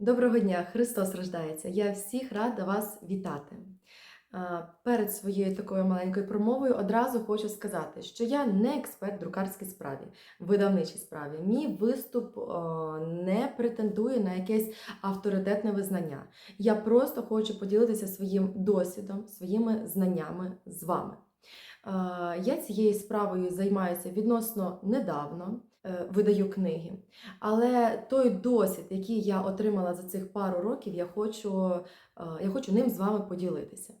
Доброго дня, Христос рождається. Я всіх рада вас вітати. Перед своєю такою маленькою промовою одразу хочу сказати, що я не експерт в друкарській справі, видавничій справі. Мій виступ о, не претендує на якесь авторитетне визнання. Я просто хочу поділитися своїм досвідом, своїми знаннями з вами. Я цією справою займаюся відносно недавно, видаю книги. Але той досвід, який я отримала за цих пару років, я хочу, е, я хочу ним з вами поділитися.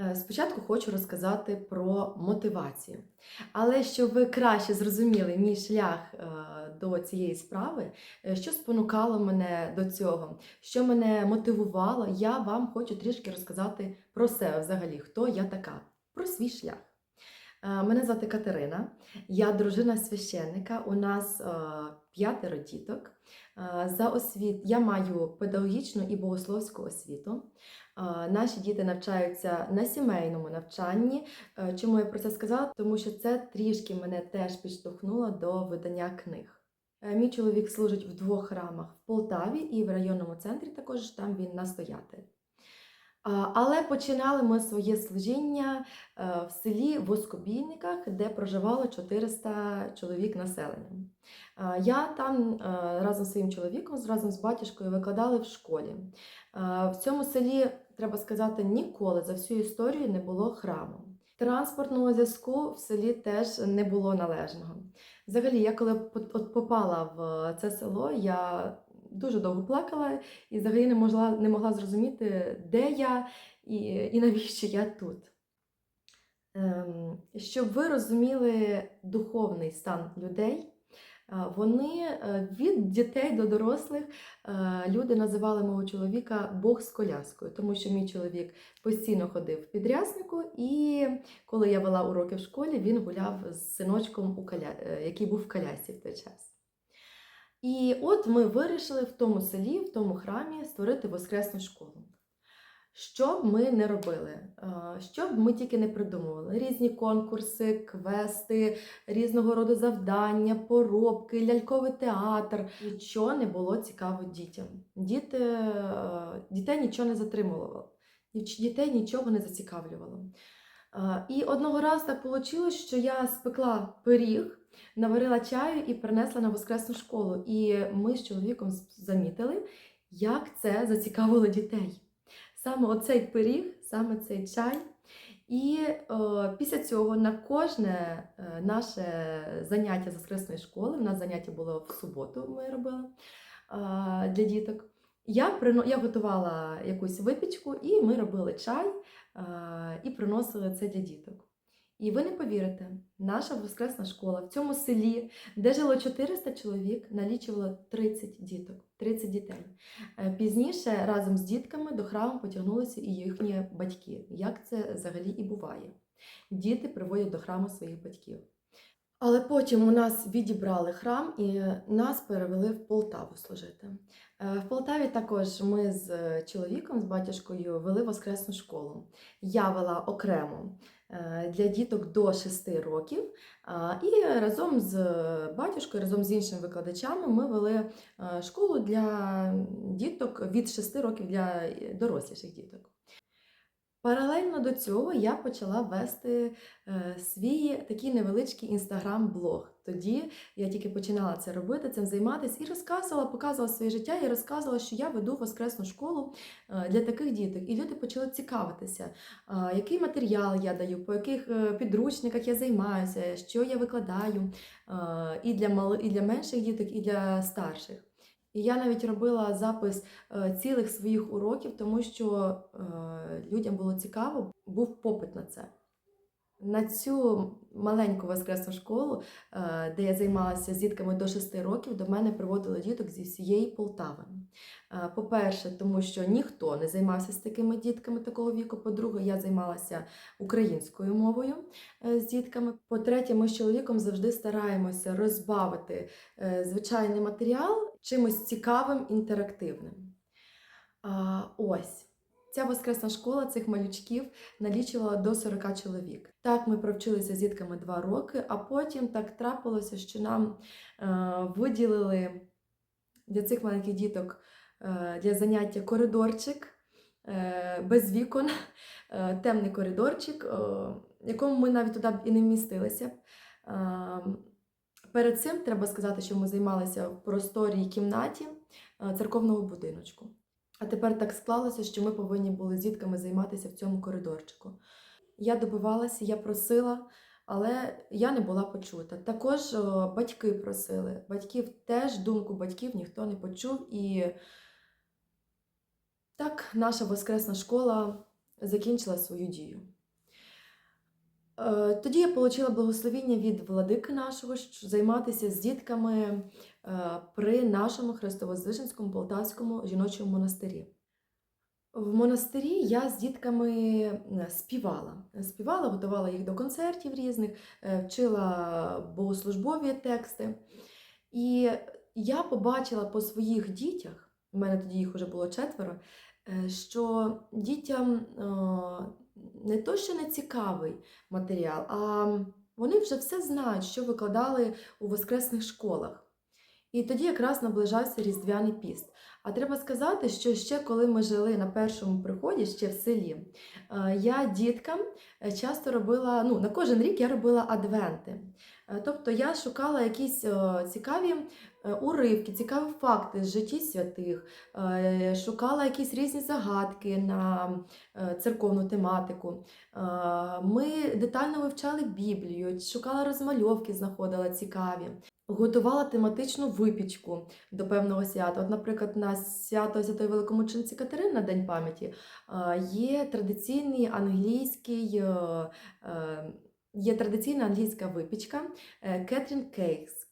Е, Спочатку хочу розказати про мотивацію. Але щоб ви краще зрозуміли мій шлях е, до цієї справи, е, що спонукало мене до цього, що мене мотивувало, я вам хочу трішки розказати про себе взагалі, хто я така, про свій шлях. Е, Мене звати Катерина, я дружина священника. У нас е, п'ятеро діток. Е, За освіт я маю педагогічну і богословську освіту. Наші діти навчаються на сімейному навчанні. Чому я про це сказала? Тому що це трішки мене теж підштовхнуло до видання книг. Мій чоловік служить в двох храмах в Полтаві і в районному центрі, також там він настоятель. Але починали ми своє служіння е, в селі Воскобійниках, де проживало 400 чоловік населення. Я там е, разом з своїм чоловіком, разом з батюшкою викладали в школі. Е, В цьому селі, треба сказати, ніколи за всю історію не було храму. Транспортного зв'язку в селі теж не було належного. Взагалі, я коли попала в це село, я дуже довго плакала і взагалі не могла, не могла зрозуміти, де я і, і навіщо я тут. Ем, щоб ви розуміли духовний стан людей, е, вони е, від дітей до дорослих е, люди називали мого чоловіка Бог з коляскою, тому що мій чоловік постійно ходив в підряснику, і коли я вела уроки в школі, він гуляв з синочком, у коля... який був в колясці в той час. І от ми вирішили в тому селі, в тому храмі створити воскресну школу. Що б ми не робили, що б ми тільки не придумували: різні конкурси, квести, різного роду завдання, поробки, ляльковий театр. Нічого не було цікаво дітям. Діти, дітей нічого не затримувало, дітей нічого не зацікавлювало. І одного разу так вийшло, що я спекла пиріг, наварила чаю і принесла на воскресну школу. І ми з чоловіком замітили, як це зацікавило дітей. Саме оцей пиріг, саме цей чай. І е, після цього на кожне е, наше заняття з воскресної школи, у нас заняття було в суботу, ми робили для діток. Я, я готувала якусь випічку, і ми робили чай і приносили це для діток. І ви не повірите, наша воскресна школа в цьому селі, де жило 400 чоловік, налічувала 30 діток, 30 дітей. Е, Пізніше разом з дітками до храму потягнулися і їхні батьки. Як це взагалі і буває? Діти приводять до храму своїх батьків. Але потім у нас відібрали храм і нас перевели в Полтаву служити. Е, В Полтаві також ми з чоловіком, з батюшкою вели воскресну школу. Я вела окремо для діток до 6 років. І разом з батюшкою, разом з іншими викладачами ми вели е, школу для діток від 6 років для доросліших діток. Паралельно до цього я почала вести е, свій такий невеличкий інстаграм-блог. Тоді я тільки починала це робити, цим займатися і розказувала, показувала своє життя і розказувала, що я веду воскресну школу е, для таких діток. І люди почали цікавитися, який матеріал я даю, по яких е, підручниках я займаюся, що я викладаю і для менших діток, і для старших. І я навіть робила запис е, цілих своїх уроків, тому що е, людям було цікаво, був попит на це. На цю маленьку воскресну школу, е, де я займалася з дітками до 6 років, до мене приводили діток зі всієї Полтави. По-перше, тому що ніхто не займався з такими дітками такого віку. По-друге, я займалася українською мовою з дітками. По-третє, ми з чоловіком завжди стараємося розбавити звичайний матеріал чимось цікавим, інтерактивним. А, ось. Ця воскресна школа цих малючків налічувала до 40 чоловік. Так, ми провчилися з дітками два роки, а потім так трапилося, що нам е, виділили для цих маленьких діток е, для заняття коридорчик е, без вікон, е, темний коридорчик, е, якому ми навіть туди і не вмістилися. Перед цим треба сказати, що ми займалися в просторій кімнаті е, церковного будиночку. А тепер так склалося, що ми повинні були з дітками займатися в цьому коридорчику. Я добивалася, я просила, але я не була почута. Також батьки просили. Батьків теж думку батьків ніхто не почув. І так наша воскресна школа закінчила свою дію. Е, Тоді я отримала благословіння від владики нашого займатися з дітками е, при нашому Христовозвишенському Полтавському жіночому монастирі. В монастирі я з дітками співала. Співала, готувала їх до концертів різних, е, вчила богослужбові тексти. І я побачила по своїх дітях, у мене тоді їх вже було четверо, що дітям не то, що не цікавий матеріал, а вони вже все знають, що викладали у воскресних школах. І тоді якраз наближався Різдвяний піст. А треба сказати, що ще коли ми жили на першому приході, ще в селі, е, я діткам е, часто робила, ну, на кожен рік я робила адвенти. Е, Тобто я шукала якісь цікаві уривки, цікаві факти з житті святих, е, шукала якісь різні загадки на е, церковну тематику. Е, Ми детально вивчали Біблію, шукала розмальовки, знаходила цікаві. Готувала тематичну випічку до певного свята. От, наприклад, на свято Святої Великомучениці Катерини на День пам'яті е, є традиційний англійський. е, е, Є традиційна англійська випічка Кетрін Кейкс.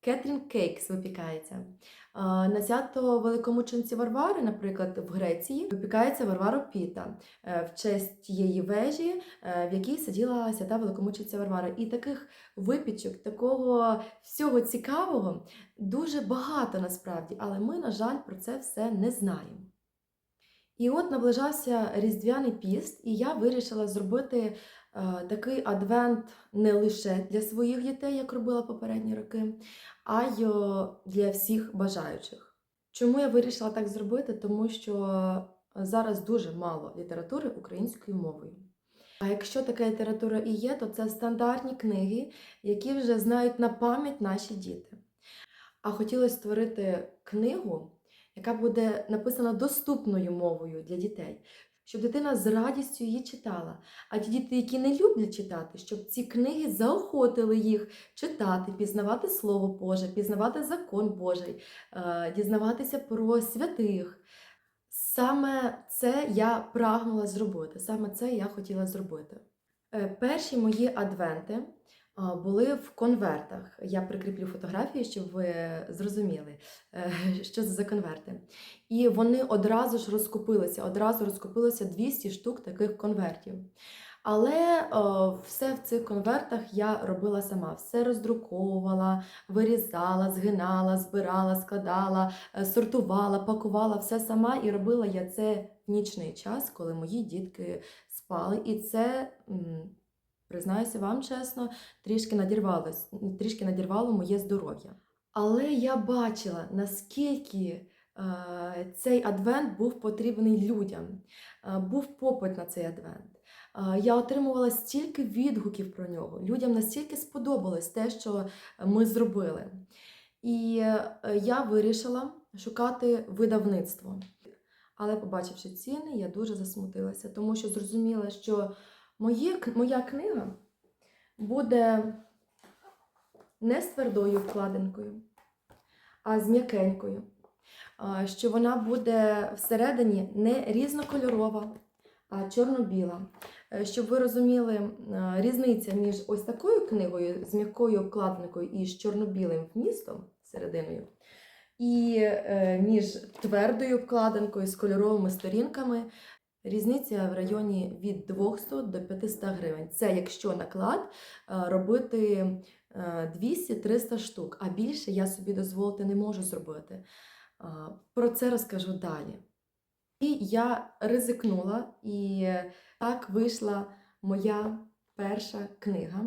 Кетрін Кейкс випікається. На свято Великомучениці Варвари, наприклад, в Греції випікається Варвара Піта е, в честь тієї вежі, е, в якій сиділа свята Великомучениця Варвара. І таких випічок, такого всього цікавого дуже багато насправді, але ми, на жаль, про це все не знаємо. І от наближався Різдвяний піст, і я вирішила зробити такий адвент не лише для своїх дітей, як робила попередні роки, а й е, для всіх бажаючих. Чому я вирішила так зробити? Тому що зараз дуже мало літератури українською мовою. А якщо така література і є, то це стандартні книги, які вже знають на пам'ять наші діти. А хотілося створити книгу, яка буде написана доступною мовою для дітей, щоб дитина з радістю її читала. А ті діти, які не люблять читати, щоб ці книги заохотили їх читати, пізнавати Слово Боже, пізнавати закон Божий, е, дізнаватися про святих. Саме це я прагнула зробити, саме це я хотіла зробити. Е, Перші мої адвенти були в конвертах. Я прикріплю фотографії, щоб ви зрозуміли, е, що це за конверти. І вони одразу ж розкупилися, одразу розкупилося 200 штук таких конвертів. Але о, все в цих конвертах я робила сама, все роздруковувала, вирізала, згинала, збирала, складала, е, сортувала, пакувала все сама і робила я це в нічний час, коли мої дітки спали. І це, признаюся вам чесно, трішки надірвалось, трішки надірвало моє здоров'я. Але я бачила, наскільки е, цей адвент був потрібний людям, е, був попит на цей адвент. Е, Я отримувала стільки відгуків про нього. Людям настільки сподобалось те, що ми зробили. І е, я вирішила шукати видавництво. Але, побачивши ціни, я дуже засмутилася, тому що зрозуміла, що моє, моя книга буде не з твердою вкладинкою, а з м'якенькою. Що вона буде всередині не різнокольорова, а чорно-біла. Е, Щоб ви розуміли, різниця між ось такою книгою з м'якою обкладинкою і з чорно-білим вмістом серединою, і е, між твердою обкладинкою з кольоровими сторінками. Різниця в районі від 200 до 500 гривень. Це якщо наклад е, робити е, 200-300 штук, а більше я собі дозволити не можу зробити. Про це розкажу далі. І я ризикнула, і так вийшла моя перша книга,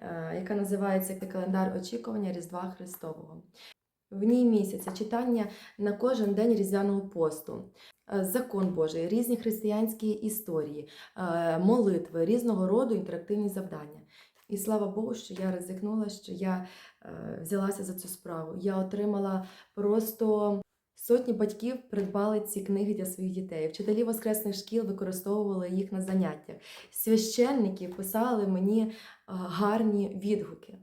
е, яка називається Календар очікування Різдва Христового. В ній місяця, читання на кожен день різдвяного посту, е, закон Божий, різні християнські історії, е, молитви, різного роду інтерактивні завдання. І слава Богу, що я ризикнула, що я е, взялася за цю справу. Я отримала просто сотні батьків придбали ці книги для своїх дітей. Вчителі воскресних шкіл використовували їх на заняттях. Священники писали мені гарні відгуки.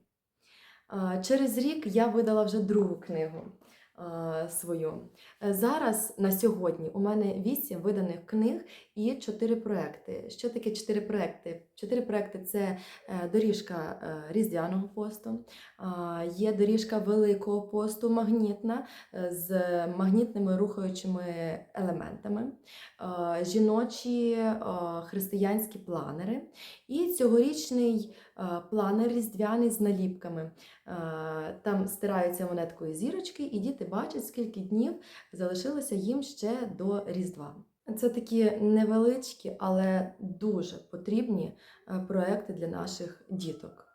Через рік я видала вже другу книгу свою. Е, Зараз на сьогодні у мене вісім виданих книг і чотири проекти. Що таке чотири проекти? Чотири проекти це е, доріжка е, різдвяного посту, є доріжка Великого посту магнітна е, з магнітними рухаючими елементами, жіночі християнські планери і цьогорічний планер різдвяний з наліпками. Там стираються монеткою зірочки, і діти бачать, скільки днів залишилося їм ще до Різдва. Це такі невеличкі, але дуже потрібні е, проекти для наших діток.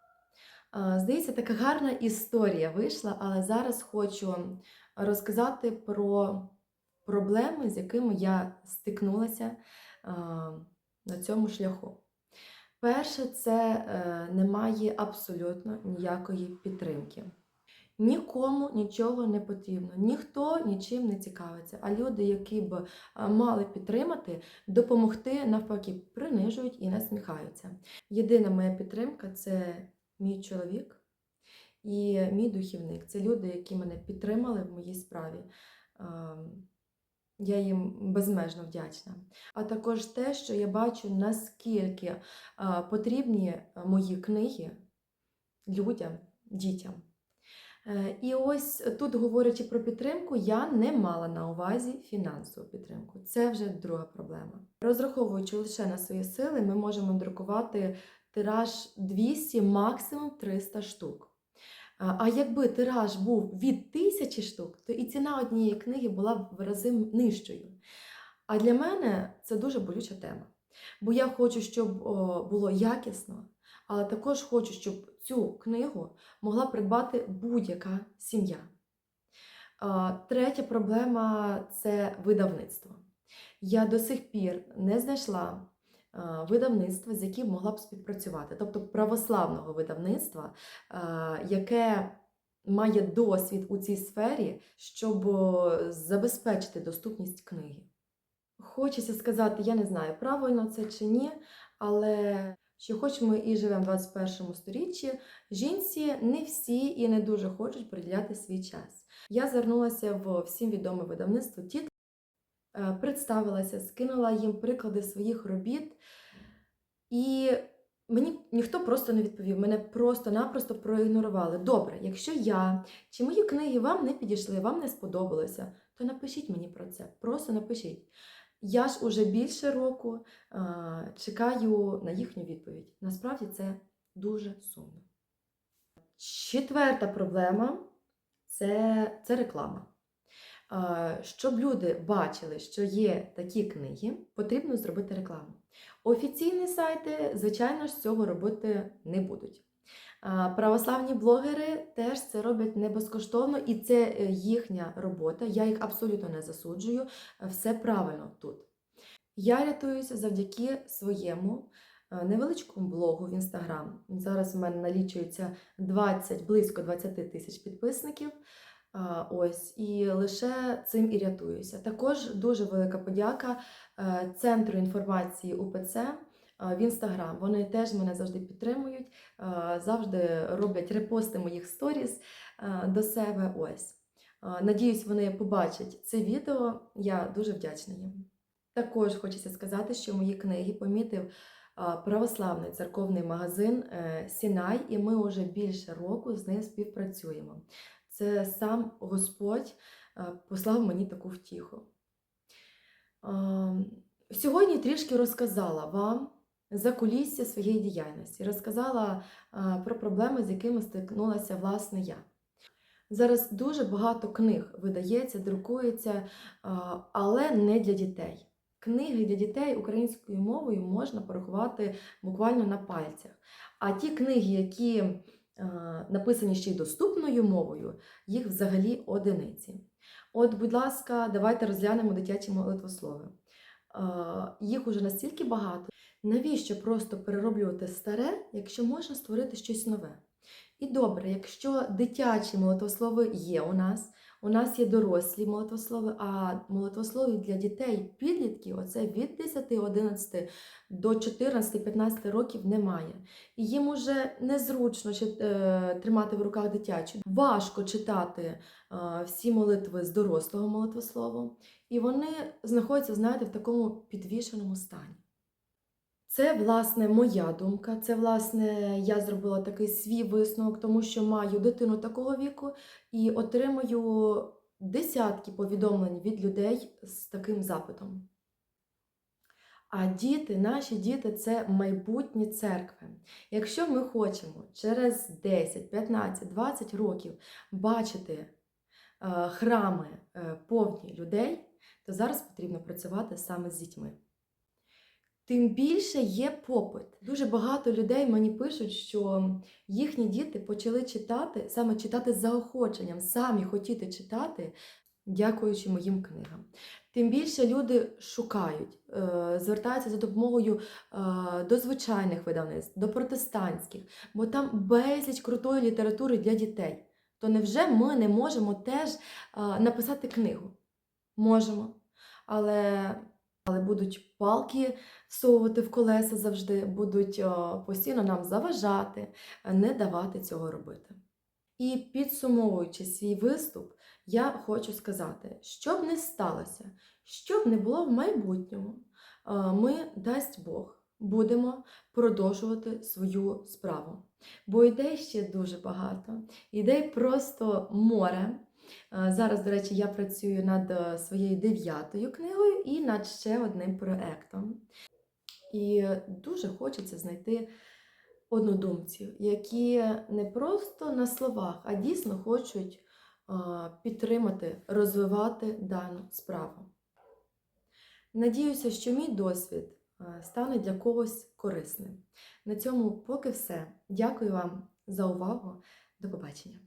Е, Здається, така гарна історія вийшла, але зараз хочу розказати про проблеми, з якими я стикнулася е, на цьому шляху. Перше, це немає абсолютно ніякої підтримки. Нікому нічого не потрібно, ніхто нічим не цікавиться. А люди, які б мали підтримати, допомогти, навпаки, принижують і насміхаються. Єдина моя підтримка це мій чоловік і мій духівник. Це люди, які мене підтримали в моїй справі. Я їм безмежно вдячна. А також те, що я бачу, наскільки потрібні мої книги людям, дітям. Е, І ось тут, говорячи про підтримку, я не мала на увазі фінансову підтримку. Це вже друга проблема. Розраховуючи лише на свої сили, ми можемо друкувати тираж 200, максимум 300 штук. А а якби тираж був від тисячі штук, то і ціна однієї книги була б в рази нижчою. А для мене це дуже болюча тема. Бо я хочу, щоб було якісно, але також хочу, щоб цю книгу могла придбати будь-яка сім'я. Третя проблема це видавництво. Я до сих пір не знайшла видавництва, з яким могла б співпрацювати, тобто православного видавництва, яке має досвід у цій сфері, щоб забезпечити доступність книги. Хочеться сказати, я не знаю, правильно це чи ні, але що хоч ми і живемо в 21 сторіччі, жінці не всі і не дуже хочуть приділяти свій час. Я звернулася в всім відоме видавництво Тіт, е, представилася, скинула їм приклади своїх робіт, і мені ніхто просто не відповів. Мене просто-напросто проігнорували. Добре, якщо я чи мої книги вам не підійшли, вам не сподобалося, то напишіть мені про це. Просто напишіть. Я ж уже більше року а, чекаю на їхню відповідь. Насправді це дуже сумно. Четверта проблема це, це реклама. А, Щоб люди бачили, що є такі книги, потрібно зробити рекламу. Офіційні сайти, звичайно ж, цього робити не будуть. Православні блогери теж це роблять не безкоштовно, і це е, їхня робота. Я їх абсолютно не засуджую. Все правильно тут. Я рятуюся завдяки своєму е, невеличкому блогу в Інстаграм. Зараз у мене налічується 20, близько 20 тисяч підписників. Ось, і лише цим і рятуюся. Також дуже велика подяка е, Центру інформації УПЦ в Інстаграм. Вони теж мене завжди підтримують, завжди роблять репости моїх сторіс до себе. Ось. Надіюсь, вони побачать це відео. Я дуже вдячна їм. Також хочеться сказати, що мої книги помітив православний церковний магазин е, Сінай, і ми вже більше року з ним співпрацюємо. Це сам Господь послав мені таку втіху. Сьогодні трішки розказала вам за кулісся своєї діяльності, розказала про проблеми, з якими стикнулася власне я. Зараз дуже багато книг видається, друкується, але не для дітей. Книги для дітей українською мовою можна порахувати буквально на пальцях. А ті книги, які написані ще й доступною мовою, їх взагалі одиниці. От, будь ласка, давайте розглянемо дитячі молитвослови. Їх уже настільки багато. Навіщо просто перероблювати старе, якщо можна створити щось нове? І добре, якщо дитячі молитвослови є у нас, у нас є дорослі молитвослови, а молитвословів для дітей, підлітків, оце від 10, 11 до 14-15 років немає. І їм уже незручно е, тримати в руках дитячу. Важко читати е, всі молитви з дорослого молитвослову, і вони знаходяться, знаєте, в такому підвішеному стані. Це, власне, моя думка. Це, власне, я зробила такий свій висновок, тому що маю дитину такого віку і отримую десятки повідомлень від людей з таким запитом. А діти, наші діти це майбутні церкви. Якщо ми хочемо через 10, 15, 20 років бачити е, храми е, повні людей, то зараз потрібно працювати саме з дітьми. Тим більше є попит. Дуже багато людей мені пишуть, що їхні діти почали читати, саме читати з заохоченням, самі хотіти читати, дякуючи моїм книгам. Тим більше люди шукають, е, звертаються за допомогою е, до звичайних видавництв, до протестантських, бо там безліч крутої літератури для дітей. То невже ми не можемо теж е, написати книгу? Можемо. Але, але будуть палки всовувати в колеса завжди, будуть е, постійно нам заважати, е, не давати цього робити. І підсумовуючи свій виступ, я хочу сказати, що б не сталося, що б не було в майбутньому, е, ми, дасть Бог, будемо продовжувати свою справу. Бо ідей ще дуже багато, ідей просто море. Е, Зараз, до речі, я працюю над е, своєю дев'ятою книгою і над ще одним проектом. І дуже хочеться знайти однодумців, які не просто на словах, а дійсно хочуть підтримати, розвивати дану справу. Надіюся, що мій досвід стане для когось корисним. На цьому поки все. Дякую вам за увагу. До побачення.